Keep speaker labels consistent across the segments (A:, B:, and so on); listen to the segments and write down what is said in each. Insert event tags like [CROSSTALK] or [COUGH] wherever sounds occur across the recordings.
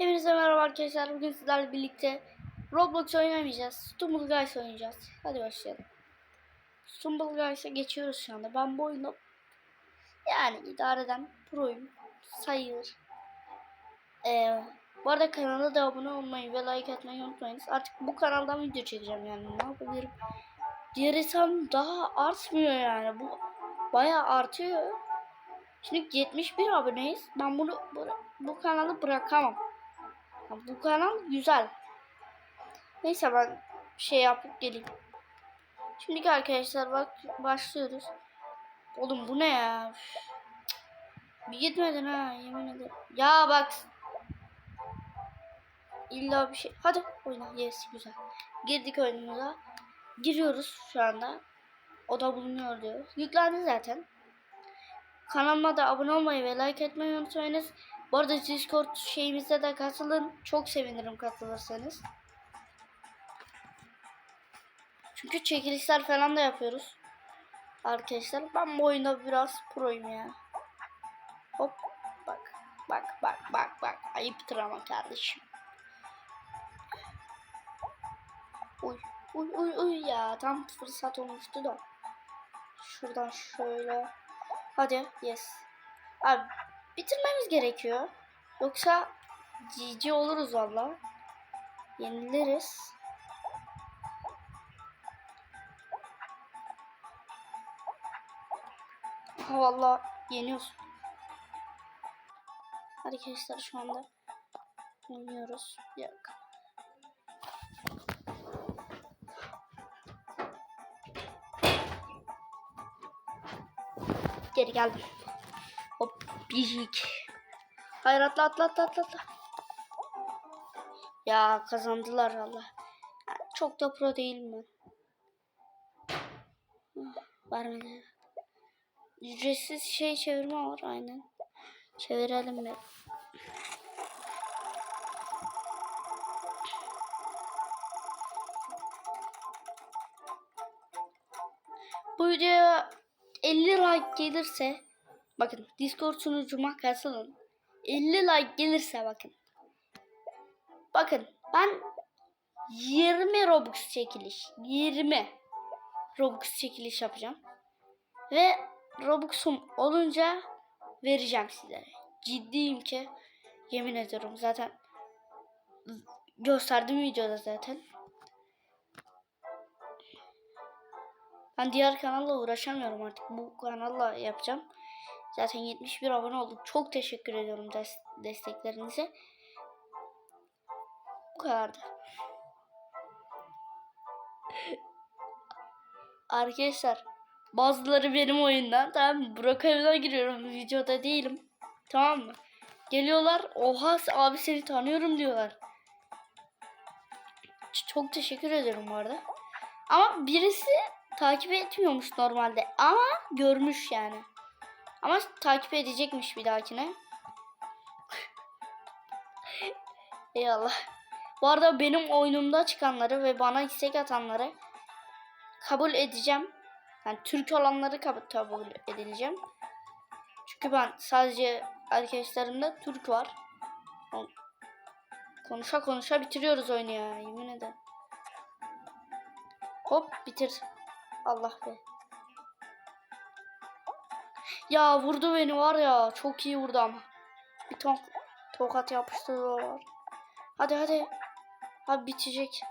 A: Hepinize merhaba arkadaşlar. Bugün sizlerle birlikte Roblox oynamayacağız. Stumble Guys oynayacağız. Hadi başlayalım. Stumble Guys'a geçiyoruz şu anda. Ben bu oyunu yani idare eden proyum. Sayılır. Ee, bu arada kanala da abone olmayı ve like atmayı unutmayınız. Artık bu kanaldan video çekeceğim yani. Ne yapabilirim? Diğer hesabım daha artmıyor yani. Bu bayağı artıyor. Şimdi 71 aboneyiz. Ben bunu bu, bu kanalı bırakamam. Bu kanal güzel. Neyse ben şey yapıp geleyim. Şimdiki arkadaşlar bak başlıyoruz. Oğlum bu ne ya? Bir gitmedin ha yemin ederim. Ya bak. İlla bir şey. Hadi oyna. Yes güzel. Girdik oyunumuza. Giriyoruz şu anda. O da bulunuyor diyor. Yüklendi zaten. Kanalıma da abone olmayı ve like etmeyi unutmayınız. Bu arada Discord şeyimizde de katılın. Çok sevinirim katılırsanız. Çünkü çekilişler falan da yapıyoruz. Arkadaşlar ben bu oyunda biraz proyum ya. Hop bak bak bak bak bak ayıptır ama kardeşim. Uy uy uy uy ya tam fırsat olmuştu da. Şuradan şöyle. Hadi yes. Abi bitirmemiz gerekiyor. Yoksa GG oluruz valla. Yeniliriz. Ha valla yeniyoruz. Arkadaşlar şu anda oynuyoruz. Dakika. Geri geldim. Hop bijik. Hayır atla atla atla atla. Ya kazandılar. Ya, çok da pro değilim ben. Ah, Vermedi. Ücretsiz şey çevirme var aynen. Çevirelim bir. Bu videoya 50 like gelirse bakın Discord sunucuma katılın. 50 like gelirse bakın. Bakın ben 20 Robux çekiliş. 20 Robux çekiliş yapacağım. Ve Robux'um olunca vereceğim sizlere. Ciddiyim ki yemin ediyorum zaten gösterdim videoda zaten. Ben diğer kanalla uğraşamıyorum artık. Bu kanalla yapacağım. Zaten 71 abone olduk. Çok teşekkür ediyorum des- desteklerinize. Bu kadardı. Arkadaşlar bazıları benim oyundan tamam? Burak evine giriyorum. Videoda değilim. Tamam mı? Geliyorlar. Oha abi seni tanıyorum diyorlar. Çok teşekkür ederim bu arada. Ama birisi takip etmiyormuş normalde. Ama görmüş yani. Ama takip edecekmiş bir dahakine. Eyvallah. Bu arada benim oyunumda çıkanları ve bana istek atanları kabul edeceğim. Yani Türk olanları kabul, edileceğim. Çünkü ben sadece arkadaşlarımda Türk var. Konuşa konuşa bitiriyoruz oyunu ya. Yemin ederim. Hop bitir. Allah be. Ya vurdu beni var ya. Çok iyi vurdu ama. Bir ton tokat yapıştırıyorlar. Hadi hadi. Abi bitecek.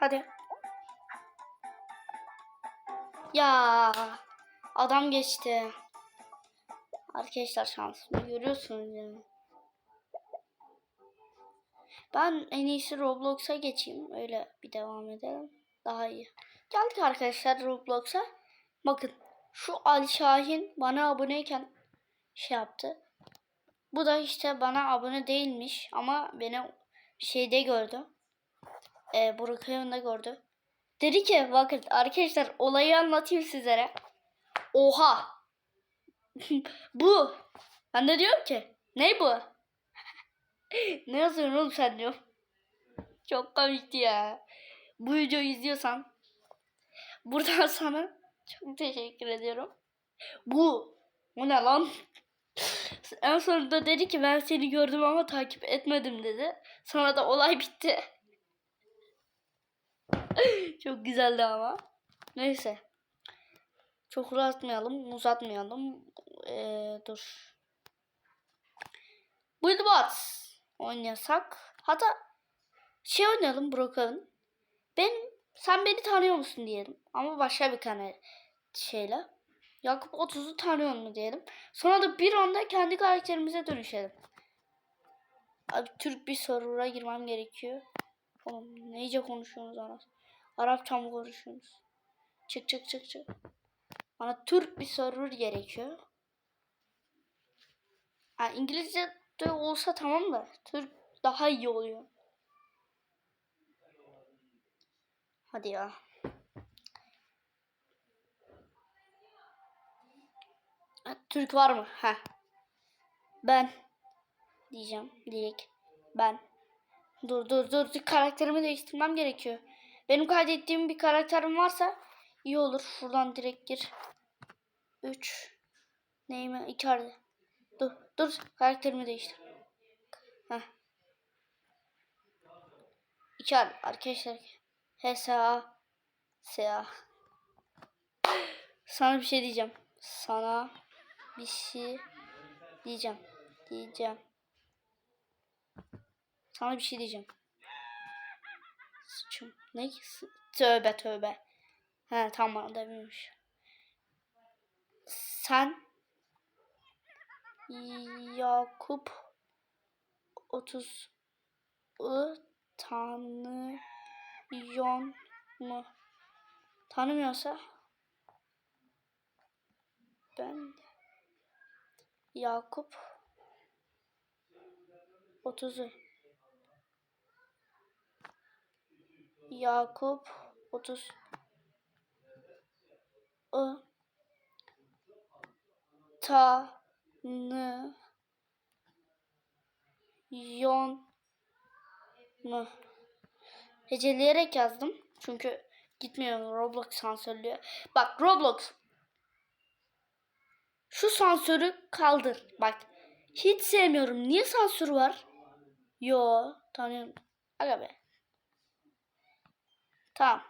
A: Hadi. Ya adam geçti. Arkadaşlar şansımı görüyorsunuz yani. Ben en iyisi Roblox'a geçeyim. Öyle bir devam edelim. Daha iyi. Geldik arkadaşlar Roblox'a. Bakın şu Ali Şahin bana aboneyken şey yaptı. Bu da işte bana abone değilmiş ama beni şeyde gördü. Ee, Burak Ayon'da gördü. Dedi ki bakın arkadaşlar olayı anlatayım sizlere. Oha. [LAUGHS] bu. Ben de diyorum ki ne bu? [LAUGHS] ne yazıyorsun oğlum sen diyorum. Çok komikti ya. Bu videoyu izliyorsan buradan [LAUGHS] sana çok teşekkür ediyorum. Bu. O ne lan? [LAUGHS] En sonunda dedi ki ben seni gördüm ama takip etmedim dedi. Sonra da olay bitti. [LAUGHS] Çok güzeldi ama. Neyse. Çok uzatmayalım, uzatmayalım. Ee, dur. Buildbot oynasak. Hatta şey oynayalım Broken. Ben sen beni tanıyor musun diyelim. Ama başka bir tane şeyle. Yakup 30'u tanıyor mu diyelim. Sonra da bir anda kendi karakterimize dönüşelim. Abi Türk bir server'a girmem gerekiyor. Oğlum neyce konuşuyorsunuz anas? Arapça mı konuşuyorsunuz? Çık çık çık çık. Bana Türk bir server gerekiyor. Ha, İngilizce de olsa tamam da Türk daha iyi oluyor. Hadi ya. Türk var mı? Ha. Ben diyeceğim direkt. Ben. Dur dur dur. Karakterimi değiştirmem gerekiyor. Benim kaydettiğim bir karakterim varsa iyi olur. Şuradan direkt gir. 3 Neyime? Icardi. Dur dur. Karakterimi değiştir. Heh. Icardi arkadaşlar. HSA SA Sana bir şey diyeceğim. Sana bir şey diyeceğim. Diyeceğim. Sana bir şey diyeceğim. Sıçım. Ne? Tövbe tövbe. He tamam dememiş. Sen Yakup 30 ı tanıyor mu? Tanımıyorsa? Ben Yakup 30'u Yakup 30 ı tanıyor mu? Heceleyerek yazdım. Çünkü gitmiyor Roblox sansürlüyor. Bak Roblox şu sansürü kaldır. Bak hiç sevmiyorum. Niye sansür var? Yo tanıyorum. Aga be. Tamam.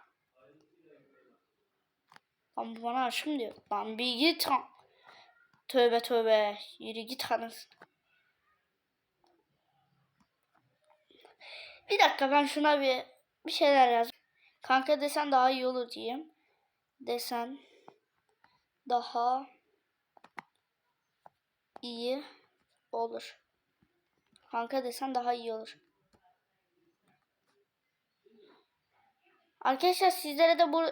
A: Lan bu bana aşım diyor. Lan bir git. Tövbe tövbe. Yürü git anasını. Bir dakika ben şuna bir bir şeyler yaz. Kanka desen daha iyi olur diyeyim. Desen daha iyi olur. Kanka desen daha iyi olur. Arkadaşlar sizlere de bu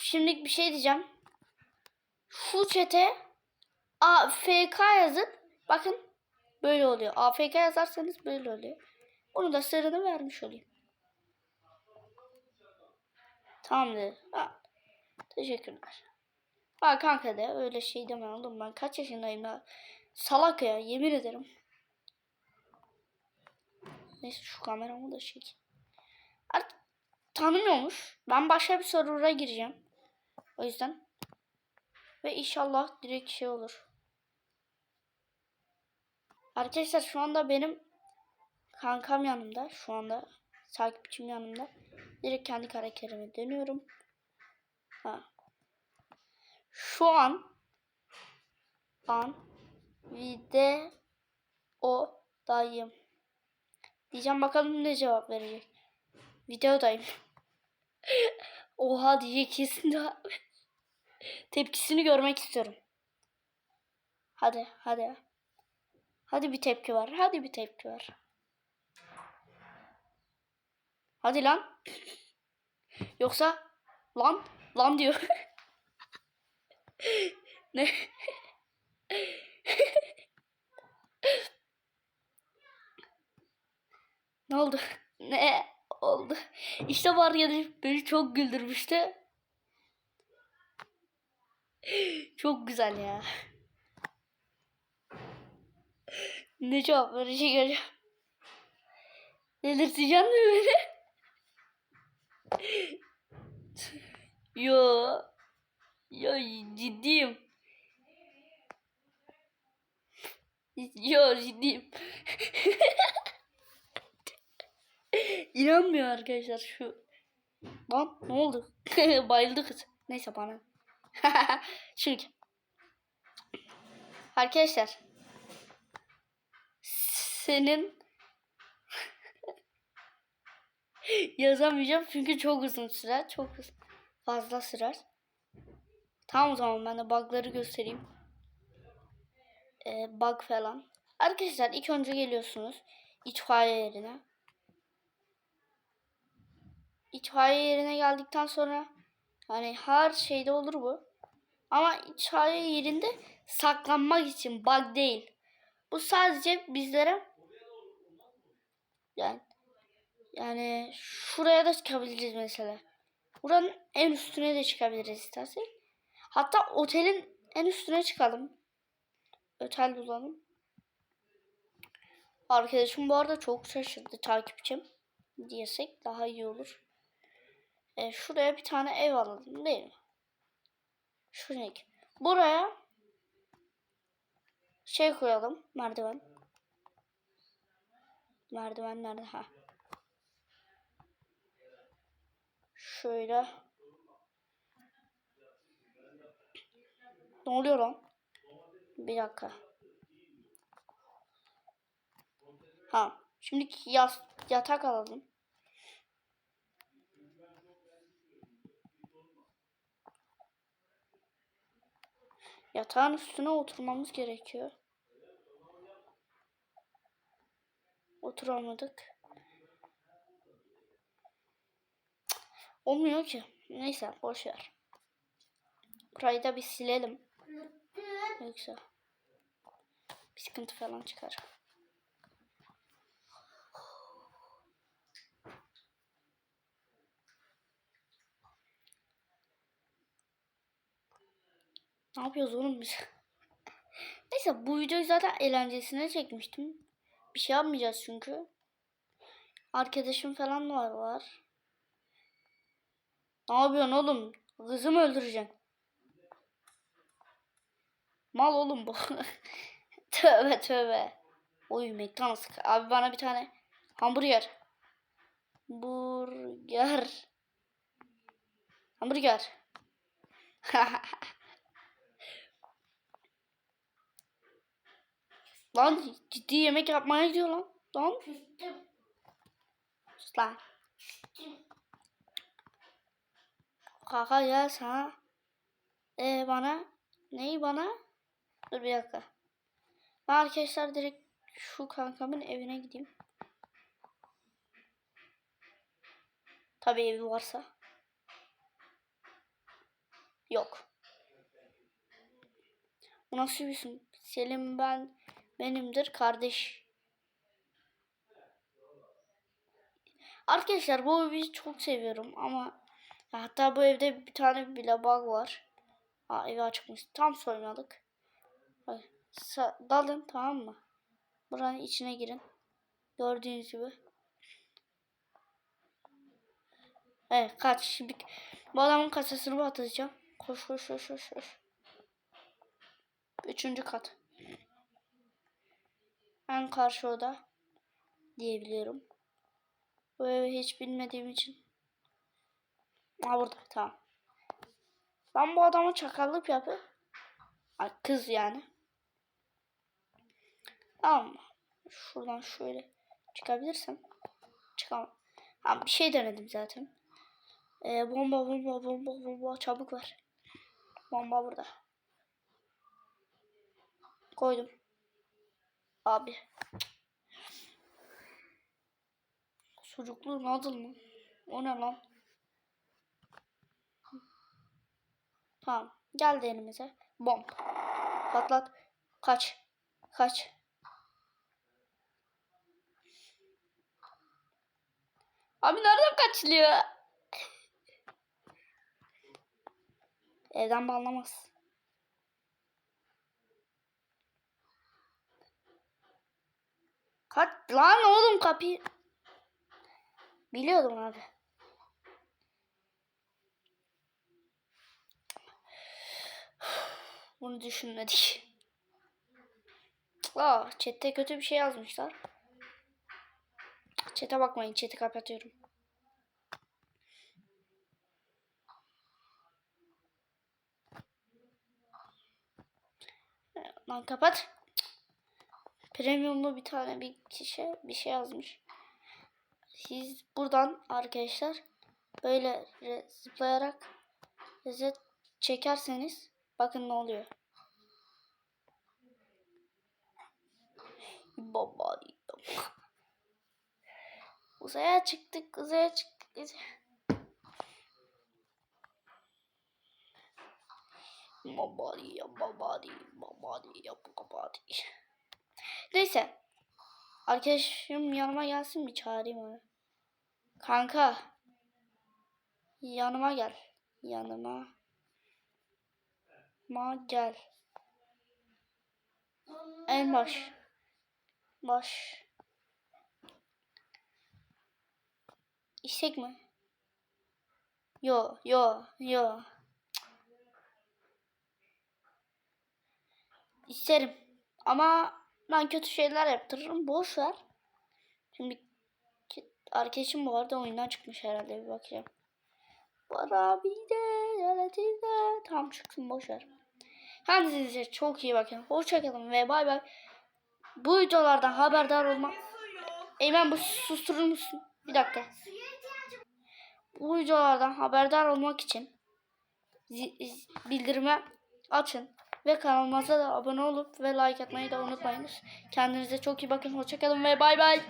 A: şimdilik bir şey diyeceğim. Şu çete AFK yazın. Bakın böyle oluyor. AFK yazarsanız böyle oluyor. Onu da sırrını vermiş olayım. Tamamdır. Ha. Teşekkürler. Ha kanka de öyle şey deme oğlum ben kaç yaşındayım ya. Salak ya yemin ederim. Neyse şu kameramı da çek. Artık tanımıyormuş. Ben başka bir server'a gireceğim. O yüzden. Ve inşallah direkt şey olur. Arkadaşlar şu anda benim kankam yanımda. Şu anda takipçim yanımda. Direkt kendi karakterime dönüyorum. Ha. Şu an an videodayım. Diyeceğim bakalım ne cevap verecek. Videodayım. [LAUGHS] Oha diyecek kesin. [LAUGHS] Tepkisini görmek istiyorum. Hadi hadi. Hadi bir tepki var. Hadi bir tepki var. Hadi lan. Yoksa lan lan diyor. [LAUGHS] ne? [LAUGHS] ne oldu? Ne oldu? İşte var ya beni çok güldürmüştü. Çok güzel ya. Ne cevap verecek acaba? Delirteceksin mi beni? Yo. Ya ciddiyim. Yo ciddiyim. [LAUGHS] İnanmıyor arkadaşlar şu. Lan ne oldu? [LAUGHS] Bayıldı kız. Neyse bana. [LAUGHS] Şimdi. Arkadaşlar. Senin yazamayacağım çünkü çok uzun sürer. Çok uz- fazla sürer. Tamam o zaman ben de bug'ları göstereyim. Ee, bug falan. Arkadaşlar ilk önce geliyorsunuz itfaiye yerine. İtfaiye yerine geldikten sonra hani her şeyde olur bu. Ama itfaiye yerinde saklanmak için bug değil. Bu sadece bizlere yani yani şuraya da çıkabiliriz mesela. Buranın en üstüne de çıkabiliriz istersek. Hatta otelin en üstüne çıkalım. Otel bulalım. Arkadaşım bu arada çok şaşırdı takipçim diyesek daha iyi olur. E, şuraya bir tane ev alalım değil mi? Şuraya. Buraya şey koyalım merdiven. Merdiven nerede? Ha. Şöyle. Ne oluyor lan? Bir dakika. Ha. Şimdi yas yatak alalım. Yatağın üstüne oturmamız gerekiyor. Oturamadık. Olmuyor ki. Neyse boş ver. Burayı da bir silelim. Yoksa bir sıkıntı falan çıkar. Ne yapıyoruz oğlum biz? Neyse bu videoyu zaten eğlencesine çekmiştim. Bir şey yapmayacağız çünkü. Arkadaşım falan var var. Ne yapıyorsun oğlum? Kızımı öldüreceksin. Mal oğlum bu. [LAUGHS] tövbe tövbe. Oy McDonald's. Abi bana bir tane hamburger. Burger. Hamburger. [LAUGHS] Lan ciddi yemek yapmaya gidiyor lan. Lan. Sus lan. Kaka ya sana. Ee, bana. Neyi bana? Dur bir dakika. Ben arkadaşlar direkt şu kankamın evine gideyim. Tabii evi varsa. Yok. Bu nasıl bir isim? Selim ben benimdir kardeş. Arkadaşlar bu evi çok seviyorum ama hatta bu evde bir tane bile var. Aa evi açmış. Tam sa- dalın tamam mı? Buranın içine girin. Gördüğünüz gibi. Evet kaç şimdi bu adamın kasasını batıracağım. Koş koş koş koş koş. Üçüncü kat. En karşı oda diyebiliyorum. Bu evi hiç bilmediğim için. Ha burada tamam. Ben bu adamı çakallık yapıp kız yani. Tamam? Şuradan şöyle çıkabilirsem. Çıkamam. Ha, bir şey denedim zaten. Ee, bomba bomba bomba bomba çabuk ver. Bomba burada. Koydum. Abi. Sucuklu noodle mı? O ne lan? Tamam. Geldi elimize. Bom. Patlat. Kaç. Kaç. Abi nereden kaçılıyor? Evden bağlamaz. Kaç lan oğlum kapıyı. Biliyordum abi. Bunu düşünmedik. Aa, chatte kötü bir şey yazmışlar. Chat'e bakmayın. Chat'i kapatıyorum. Lan kapat. Premiumlu bir tane bir kişi bir şey yazmış. Siz buradan arkadaşlar böyle zıplayarak reset çekerseniz bakın ne oluyor. Baba Uzaya çıktık, uzaya çıktık. Babadi ya babadi babadi ya babadi. Neyse. Arkadaşım yanıma gelsin bir çağırayım onu. Kanka. Yanıma gel. Yanıma. Ma. En baş. Baş. İstek mi? Yo yo yo. İsterim. Ama ben kötü şeyler yaptırırım. Boş ver. Şimdi arkadaşım bu arada oyundan çıkmış herhalde bir bakacağım. Var abi de de Tamam çıksın boş ver. Kendinize çok iyi bakın. Hoşçakalın ve bay bay. Bu videolardan haberdar olma. Eymen bu susturur musun? Bir dakika. Bu videolardan haberdar olmak için bildirime açın ve kanalımıza da abone olup ve like atmayı da unutmayınız. Kendinize çok iyi bakın. Hoşçakalın ve bay bay.